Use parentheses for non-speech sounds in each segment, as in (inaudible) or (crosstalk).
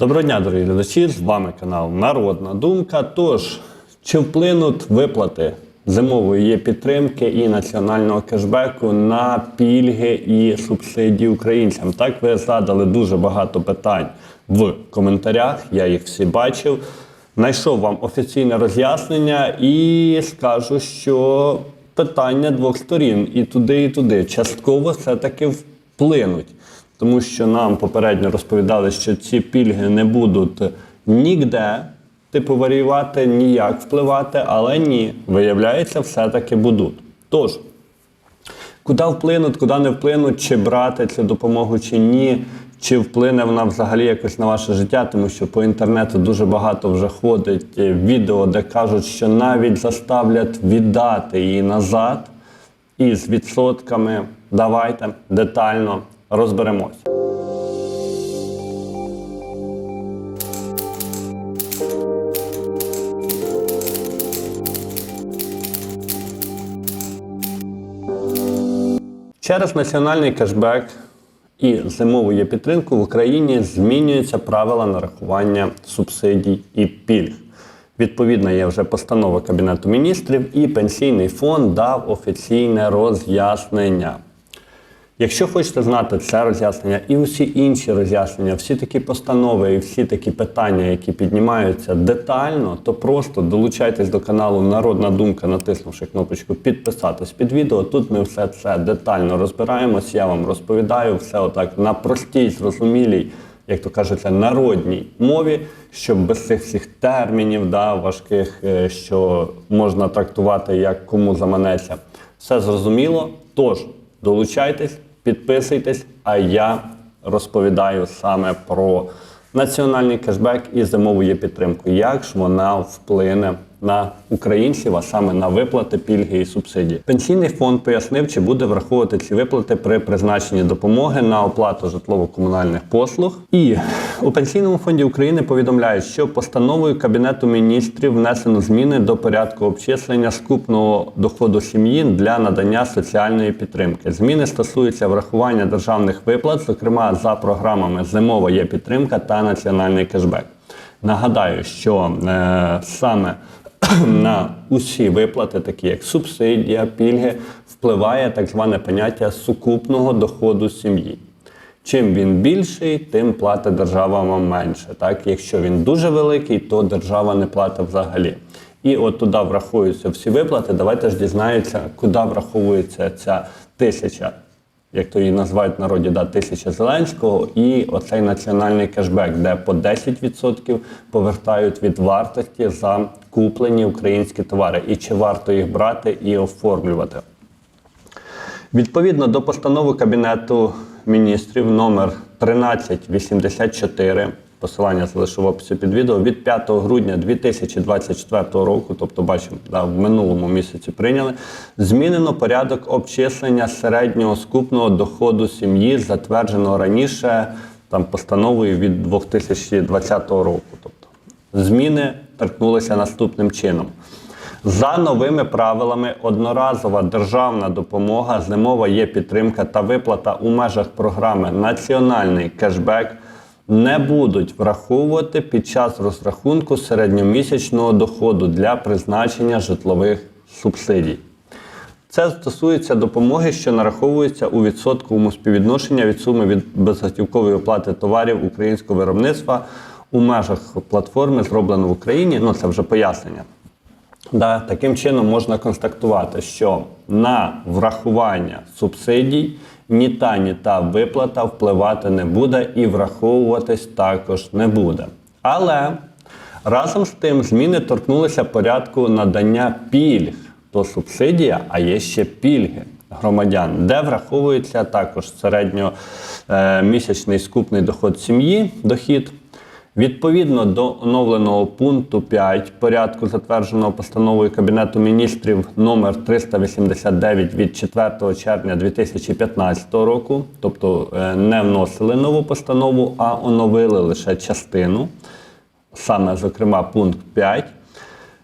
Доброго дня, дорогі глядачі! З вами канал Народна Думка. Тож, чи вплинуть виплати зимової є підтримки і національного кешбеку на пільги і субсидії українцям? Так, ви задали дуже багато питань в коментарях. Я їх всі бачив. Знайшов вам офіційне роз'яснення і скажу, що питання двох сторін і туди, і туди частково все-таки вплинуть. Тому що нам попередньо розповідали, що ці пільги не будуть ніде, типу, варіювати, ніяк впливати, але ні, виявляється, все-таки будуть. Тож, куди вплинуть, куди не вплинуть, чи брати цю допомогу, чи ні, чи вплине вона взагалі якось на ваше життя, тому що по інтернету дуже багато вже ходить відео, де кажуть, що навіть заставлять віддати її назад із відсотками. Давайте детально розберемось. Через національний кешбек і зимову є підтримку в Україні змінюються правила нарахування субсидій і пільг. Відповідно, є вже постанова Кабінету міністрів, і пенсійний фонд дав офіційне роз'яснення. Якщо хочете знати це роз'яснення і усі інші роз'яснення, всі такі постанови і всі такі питання, які піднімаються детально, то просто долучайтесь до каналу Народна Думка, натиснувши кнопочку підписатись під відео. Тут ми все це детально розбираємось. Я вам розповідаю все отак на простій, зрозумілій, як то кажеться, народній мові, щоб без цих всіх термінів, да, важких, е, що можна трактувати як кому заманеться. Все зрозуміло. Тож долучайтесь, підписуйтесь, а я розповідаю саме про національний кешбек і зимову її підтримку. Як ж вона вплине на українців, а саме на виплати, пільги і субсидії? Пенсійний фонд пояснив, чи буде враховувати ці виплати при призначенні допомоги на оплату житлово-комунальних послуг. І у пенсійному фонді України повідомляють, що постановою Кабінету міністрів внесено зміни до порядку обчислення скупного доходу сім'ї для надання соціальної підтримки. Зміни стосуються врахування державних виплат, зокрема за програмами Зимова є підтримка та національний кешбек. Нагадаю, що е, саме (clears throat) на усі виплати, такі як субсидія, пільги, впливає так зване поняття сукупного доходу сім'ї. Чим він більший, тим платить держава вам менше. Так? Якщо він дуже великий, то держава не платить взагалі. І от туди враховуються всі виплати. Давайте ж дізнаємося, куди враховується ця тисяча, як то її називають в народі, да, тисяча Зеленського, і оцей національний кешбек, де по 10% повертають від вартості за куплені українські товари. І чи варто їх брати і оформлювати. Відповідно до постанови Кабінету міністрів номер 1384, посилання залишу в описі під відео, від 5 грудня 2024 року, тобто бачимо, да, в минулому місяці прийняли, змінено порядок обчислення середнього скупного доходу сім'ї, затвердженого раніше там, постановою від 2020 року. Тобто зміни торкнулися наступним чином. За новими правилами, одноразова державна допомога, зимова є підтримка та виплата у межах програми Національний кешбек не будуть враховувати під час розрахунку середньомісячного доходу для призначення житлових субсидій. Це стосується допомоги, що нараховується у відсотковому співвідношенні від суми від безготівкової оплати товарів українського виробництва у межах платформи зроблено в Україні. Ну це вже пояснення. Да, таким чином можна констатувати, що на врахування субсидій ні та, ні та виплата впливати не буде і враховуватись також не буде. Але разом з тим зміни торкнулися порядку надання пільг. То субсидія, а є ще пільги громадян, де враховується також середньомісячний скупний доход сім'ї, дохід. Відповідно до оновленого пункту 5 порядку, затвердженого постановою Кабінету міністрів номер 389 від 4 червня 2015 року, тобто е, не вносили нову постанову, а оновили лише частину, саме зокрема пункт 5.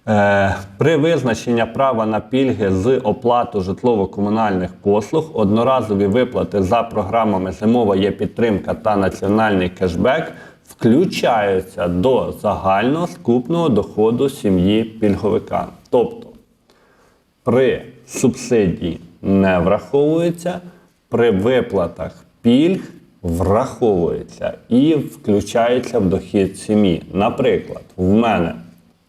Е, При визначенні права на пільги з оплату житлово-комунальних послуг, одноразові виплати за програмами Зимова є підтримка та національний кешбек включаються до загального скупного доходу сім'ї пільговика. Тобто при субсидії не враховується, при виплатах пільг враховується і включається в дохід сім'ї. Наприклад, в мене,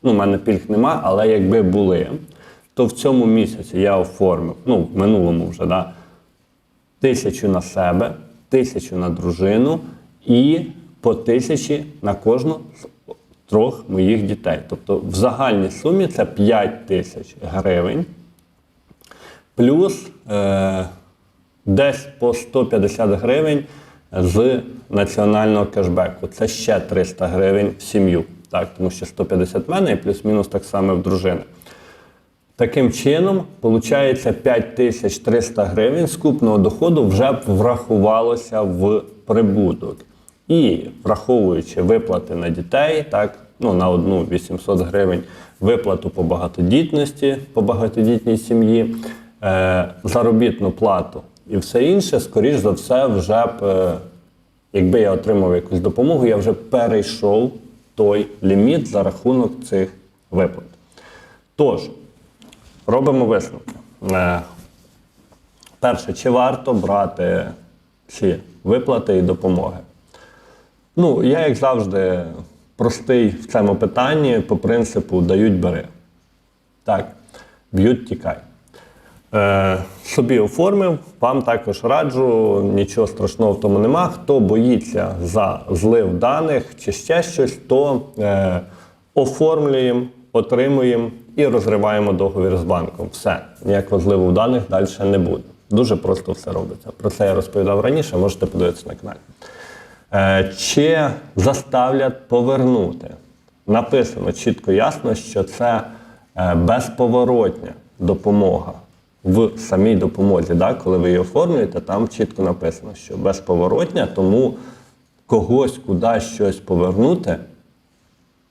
ну, в мене пільг нема, але якби були, то в цьому місяці я оформив, ну, в минулому вже, да, тисячу на себе, тисячу на дружину і по тисячі на кожну з трьох моїх дітей. Тобто в загальній сумі це 5 тисяч гривень. Плюс е, десь по 150 гривень з національного кешбеку. Це ще 300 гривень в сім'ю. Так, тому що 150 в мене і плюс-мінус так само в дружини. Таким чином, виходить, 5300 гривень скупного доходу вже врахувалося в прибуток. І враховуючи виплати на дітей, так, ну, на одну 800 гривень виплату по багатодітності, по багатодітній сім'ї, е, заробітну плату і все інше, скоріш за все, вже б, е, якби я отримав якусь допомогу, я вже перейшов той ліміт за рахунок цих виплат. Тож, робимо висновки. Е, Перше, чи варто брати ці виплати і допомоги? Ну, я, як завжди, простий в цьому питанні по принципу дають бери. Так, б'ють тікай. Е, собі оформив, вам також раджу, нічого страшного в тому нема. Хто боїться за злив даних чи ще щось, то е, оформлюємо, отримуємо і розриваємо договір з банком. Все, ніякого зливу даних далі не буде. Дуже просто все робиться. Про це я розповідав раніше, можете подивитися на каналі. Е, Чи заставлять повернути? Написано чітко ясно, що це е, безповоротня допомога в самій допомозі. Да? Коли ви її оформлюєте, там чітко написано, що безповоротня, тому когось кудись щось повернути.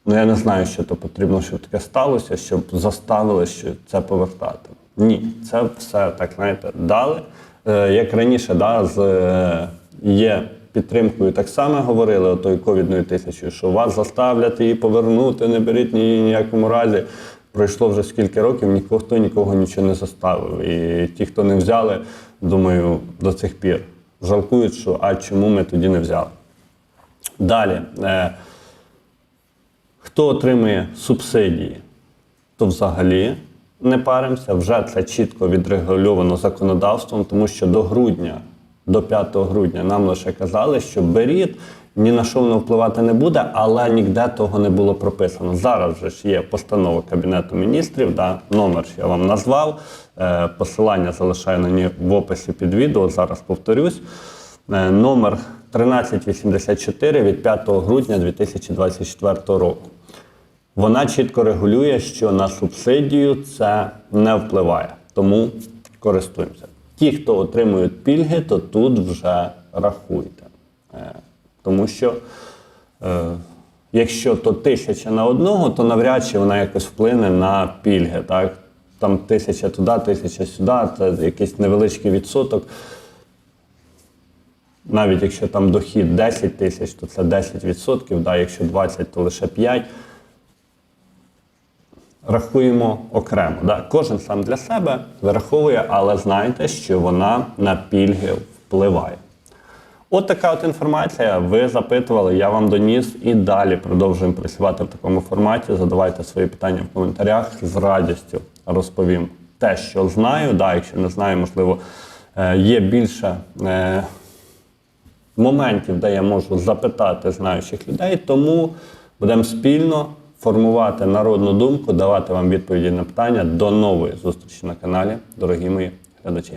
Ну, я не знаю, що то потрібно, щоб таке сталося, щоб заставили що це повертати. Ні, це все так, знаєте, дали. Е, як раніше, да, з є підтримкою так само говорили отою ковідною тисячою, що вас заставлять її повернути, не беріть ні ніякому разі. Prойшло вже скільки років, ніхто нікого нічого не заставив. І ті, хто не взяли, думаю, до цих пір жалкують, що а чому ми тоді не взяли. Далі. Е, Хто отримує субсидії, то взагалі не паримося. Вже це чітко відрегульовано законодавством, тому що до грудня, до 5 грудня нам лише казали, що беріть, ні на що воно впливати не буде, але ніде того не було прописано. Зараз вже ж є постанова Кабінету міністрів, да, номер я вам назвав. Е, посилання залишаю на ній в описі під відео. Зараз повторюсь. Е, номер 1384 від 5 грудня 2024 року. Вона чітко регулює, що на субсидію це не впливає, тому користуємося. Ті, хто отримують пільги, то тут вже рахуйте. Е, Тому що е, якщо то тисяча на одного, то навряд чи вона якось вплине на пільги. Так? Там тисяча туди, тисяча сюди, це якийсь невеличкий відсоток. Навіть якщо там дохід 10 тисяч, то це 10%, да, якщо 20, то лише 5 рахуємо окремо. Да? Кожен сам для себе вираховує, але знайте, що вона на пільги впливає. От така от інформація. Ви запитували, я вам доніс і далі продовжуємо працювати в такому форматі. Задавайте свої питання в коментарях. З радістю розповім те, що знаю. Да, якщо не знаю, можливо, е, є більше е, моментів, де я можу запитати знаючих людей. Тому будемо спільно формувати народну думку, давати вам відповіді на питання. До нової зустрічі на каналі, дорогі мої глядачі.